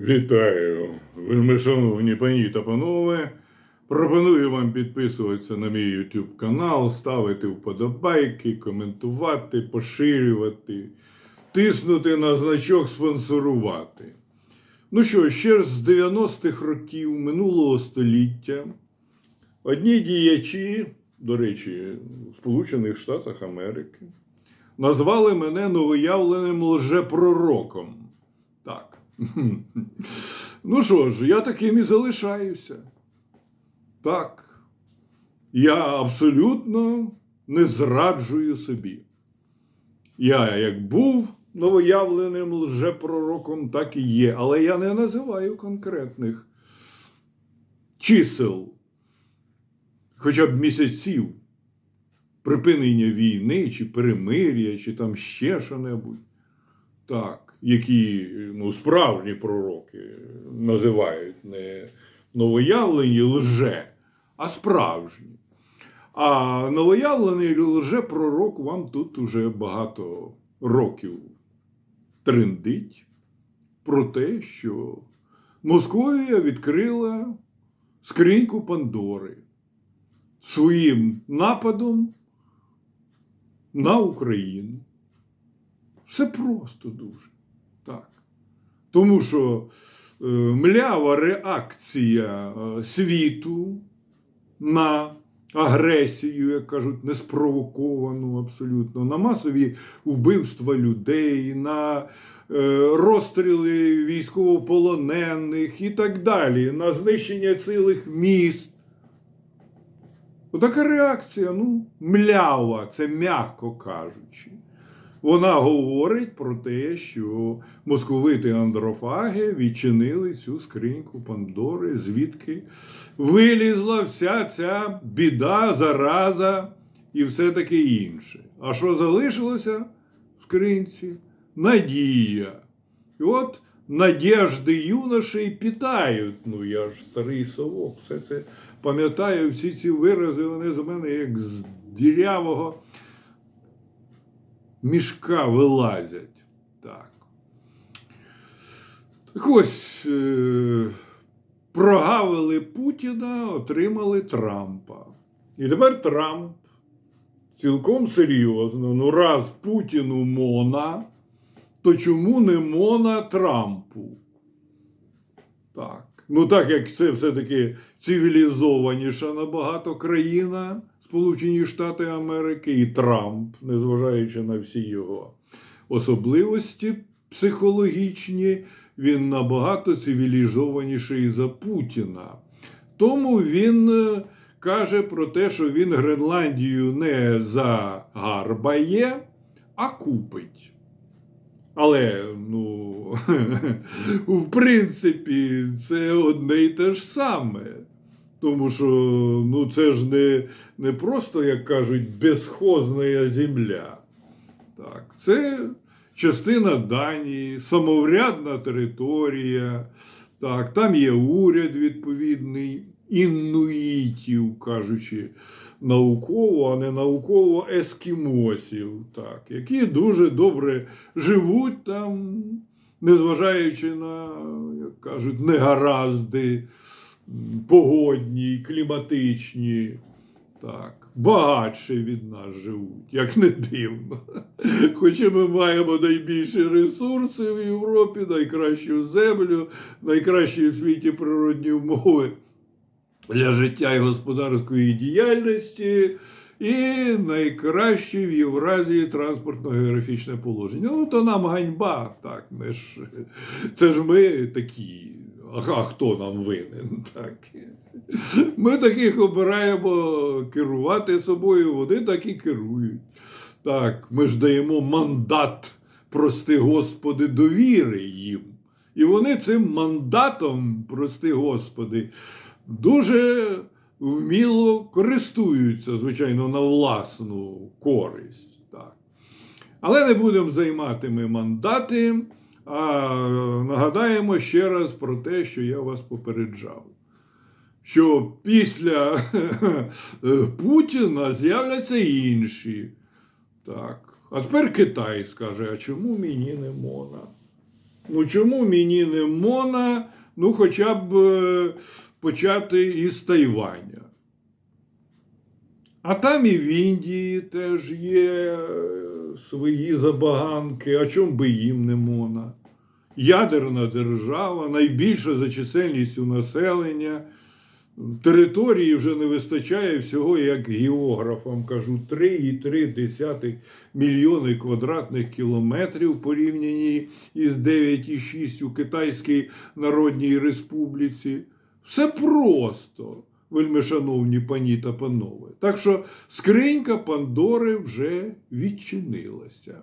Вітаю, вельми шановні пані та панове. Пропоную вам підписуватися на мій YouTube канал, ставити вподобайки, коментувати, поширювати, тиснути на значок спонсорувати. Ну що, ще з 90-х років минулого століття одні діячі, до речі, в Сполучених Штатах Америки, назвали мене новоявленим лжепророком. Ну що ж, я таким і залишаюся. Так. Я абсолютно не зраджую собі. Я як був новоявленим лжепророком, так і є. Але я не називаю конкретних чисел, хоча б місяців припинення війни, чи перемир'я, чи там ще що-небудь. Так, які ну, справжні пророки називають не новоявлені лже, а справжні. А новоявлений лже-пророк вам тут уже багато років трендить про те, що Московія відкрила скриньку Пандори своїм нападом на Україну. Все просто дуже. Так. Тому що е, млява реакція е, світу на агресію, як кажуть, неспровоковану абсолютно, на масові вбивства людей, на е, розстріли військовополонених і так далі, на знищення цілих міст. Отака реакція, ну, млява, це м'яко кажучи. Вона говорить про те, що московити андрофаги відчинили цю скриньку Пандори, звідки вилізла вся ця біда, зараза і все таке інше. А що залишилося в скринці? Надія. І от надіжди юношей питають. Ну, я ж старий совок, все це пам'ятаю, всі ці вирази, вони з мене як з дірявого мішка вилазять. Так. Так ось е- прогавили Путіна, отримали Трампа. І тепер Трамп цілком серйозно, ну раз Путіну Мона, то чому не Мона Трампу? Так. Ну, так як це все-таки цивілізованіша набагато країна, Сполучені Штати Америки і Трамп, незважаючи на всі його особливості психологічні, він набагато цивілізованіший за Путіна. Тому він е, каже про те, що він Гренландію не загарбає, а купить. Але, ну, в принципі, це одне й те ж саме. Тому що ну, це ж не, не просто, як кажуть, безхозна земля. Так, Це частина Данії, самоврядна територія. Так, Там є уряд відповідний, інуїтів, кажучи, науково, а не науково ескімосів, так, які дуже добре живуть там, незважаючи на, як кажуть, негаразди погодні, кліматичні. Так, багатше від нас живуть, як не дивно. Хоча ми маємо найбільші ресурси в Європі, найкращу землю, найкращі в світі природні умови для життя і господарської діяльності, і найкраще в Євразії транспортно-географічне положення. Ну, то нам ганьба, так, ми ж, це ж ми такі. А хто нам винен? Так. Ми таких обираємо керувати собою, вони так і керують. Так, ми ж даємо мандат, прости Господи, довіри їм. І вони цим мандатом, прости Господи, дуже вміло користуються, звичайно, на власну користь. Так. Але не будемо займати ми мандати. А нагадаємо ще раз про те, що я вас попереджав. Що після Путіна з'являться інші. Так. А тепер Китай скаже: а чому мені не мона? Ну чому мені не мона, ну хоча б е, почати із Тайваня? А там і в Індії теж є е, свої забаганки, а чому би їм не мона? Ядерна держава, найбільша за чисельністю населення. Території вже не вистачає всього, як географам кажу, 3,3 мільйони квадратних кілометрів в порівнянні із 9,6 у Китайській Народній Республіці. Все просто, вельмишановні пані та панове. Так що скринька Пандори вже відчинилася.